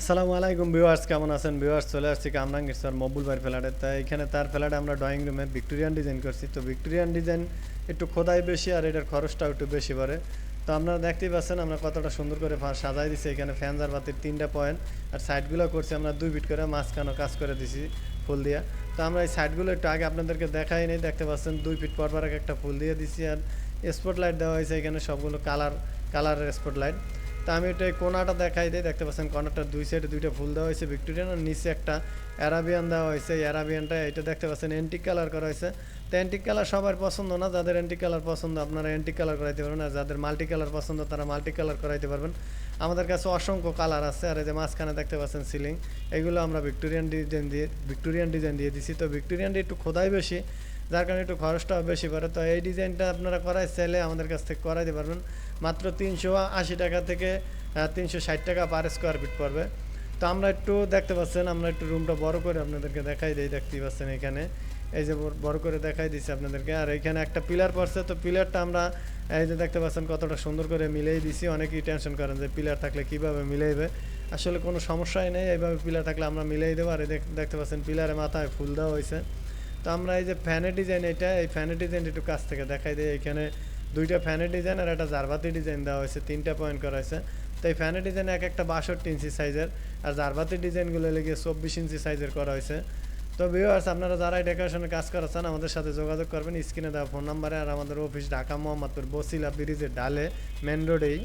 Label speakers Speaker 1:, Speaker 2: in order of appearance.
Speaker 1: আসসালামু আলাইকুম ভিউয়ার্স, কেমন আছেন? ভিউয়ার্স, চলে আসছি কামরাঙ্গীর স্যার মকবুল ভাইয়ের ফ্ল্যাটে। তাই এখানে তার ফ্ল্যাটে আমরা ড্রয়িং রুমে ভিক্টোরিয়ান ডিজাইন করছি। তো ভিক্টোরিয়ান ডিজাইন একটু খোদাই বেশি আর এটার খরচটাও একটু বেশি পড়ে তো আপনারা দেখতেই পাচ্ছেন, আমরা কতটা সুন্দর করে সাজাই দিছি। এখানে ফ্যানজার বাতির তিনটা পয়েন্ট আর সাইডগুলো করছি আমরা দুই ফিট করে, মাঝখানেও কাজ করে দিছি ফুল দিয়া। তো আমরা এই সাইডগুলো একটু আগে আপনাদেরকে দেখাই নেই, দেখতে পাচ্ছেন, দুই ফিট পর পর এক একটা ফুল দিয়ে দিছি আর স্পট লাইট দেওয়া হয়েছে এখানে সবগুলো কালার কালারের স্পট লাইট তা আমি এই কোনাটা দেখাই দিই, দেখতে পাচ্ছেন কোনাটার দুই সাইডে দুইটা ফুল দেওয়া হয়েছে, ভিক্টোরিয়ান, আর নিচে একটা অ্যারাবিয়ান দেওয়া হয়েছে। এই অ্যারাবিয়ানটা এটা দেখতে পাচ্ছেন অ্যান্টিক কালার করা হয়েছে। তো অ্যান্টিক কালার সবার পছন্দ না, যাদের অ্যান্টিক কালার পছন্দ আপনারা অ্যান্টিক কালার করাইতে পারবেন, আর যাদের মাল্টি কালার পছন্দ তারা মাল্টি কালার করাইতে পারবেন। আমাদের কাছে অসংখ্য কালার আছে, আর এই যে মাঝখানে দেখতে পাচ্ছেন সিলিং এগুলো আমরা ভিক্টোরিয়ান ডিজাইন দিয়ে, ভিক্টোরিয়ান ডিজাইন দিয়ে দিছি। তো ভিক্টোরিয়ান একটু খোদাই বেশি যার কারণে একটু খরচটাও বেশি পড়ে। তো এই ডিজাইনটা আপনারা করাই, চাইলে আমাদের কাছ থেকে করাইতে পারবেন। মাত্র তিনশো আশি টাকা থেকে তিনশো ষাট টাকা পার স্কোয়ার ফিট পড়বে। তো আমরা একটু দেখতে পাচ্ছেন, আমরা একটু রুমটা বড় করে আপনাদেরকে দেখাই দিই, দেখতেই পাচ্ছেন এখানে। এই যে বড়- করে দেখাই দিচ্ছি আপনাদেরকে। আর এখানে একটা পিলার পড়ছে, তো পিলারটা আমরা, এই যে দেখতে পাচ্ছেন কতটা সুন্দর করে মিলেই দিছি। অনেকেই টেনশন করেন যে পিলার থাকলে কীভাবে মিলাইবে। আসলে কোনো সমস্যাই নেই, এইভাবে পিলার থাকলে আমরা মিলাই দেবো। আর দেখতে পাচ্ছেন পিলারে মাথায় ফুল দেওয়া হয়েছে। তো আমরা এই যে ফ্যানের ডিজাইন এটা এই ফ্যানের ডিজাইন একটু কাছ থেকে দেখাই দিই। এখানে দুইটা ফ্যানের ডিজাইন আর একটা জারবাতি ডিজাইন দেওয়া হয়েছে, তিনটা পয়েন্ট করা হয়েছে। তো এই ফ্যানের ডিজাইন এক একটা বাষট্টি ইঞ্চি সাইজের আর জারবাতি ডিজাইনগুলো লেগে চব্বিশ ইঞ্চি সাইজের করা হয়েছে। তো ভিউয়ার্স আপনারা যারা এই ডেকোরেশনের কাজ করাচ্ছেন আমাদের সাথে যোগাযোগ করবেন। স্ক্রিনে দেওয়া ফোন নাম্বারে আর আমাদের অফিস ঢাকা মোহাম্মদপুর বসিলা ব্রিজের ডালে মেন রোডেই